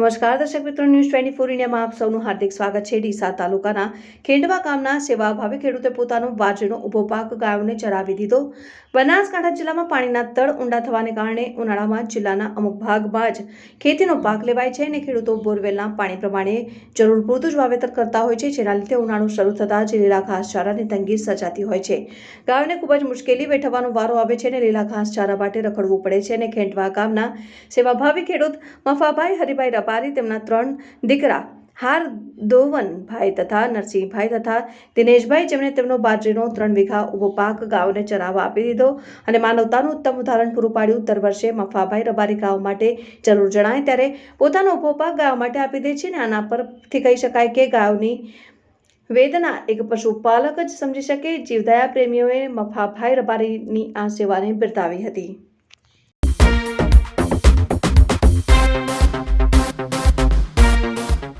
નમસ્કાર, દર્શક મિત્રો ન્યૂઝ ટ્વેન્ટી ફોર ઇન્ડિયામાં આપ સૌનું હાર્દિક સ્વાગત છે. ડીસા તાલુકાના ખેંડવા ગામના સેવા ભાવે ખેડૂતે પોતાનો બાજરીનો ઊભો પાક ગાયોને ચરાવી દીધો. બનાસકાંઠા જિલ્લામાં પાણીના તળ ઊંડા થવાને કારણે ઉનાળામાં જિલ્લાના અમુક ભાગમાં જ ખેતીનો પાક લેવાય છે અને ખેડૂતો બોરવેલના પાણી પ્રમાણે જરૂર પૂરતું જ વાવેતર કરતા હોય છે, જેના લીધે ઉનાળો શરૂ થતાં જ લીલા ઘાસચારાની તંગી સર્જાતી હોય છે. ગાયોને ખૂબ જ મુશ્કેલી વેઠવાનો વારો આવે છે અને લીલા ઘાસચારા માટે રખડવું પડે છે અને ખેંટવા ગામના સેવાભાવી ખેડૂત મફાભાઈ હરિભાઈ રબારી તેમના ત્રણ દીકરા, હાર દોવનભાઈ તથા નરસિંહભાઈ તથા દિનેશભાઈ. જેમણે તેમનો બાજરીનો ત્રણ વીઘા ઊભો પાક ગાયોને ચરાવવા આપી દીધો અને માનવતાનું ઉત્તમ ઉદાહરણ પૂરું પાડ્યું. દર વર્ષે મફાભાઈ રબારી ગાયો માટે જરૂર જણાય ત્યારે પોતાનો ઊભો પાક ગાયો માટે આપી દે છે અને આના પરથી કહી શકાય કે ગાયોની વેદના એક પશુપાલક જ સમજી શકે. જીવદયા પ્રેમીઓએ મફાભાઈ રબારીની આ સેવાને બિરદાવી હતી.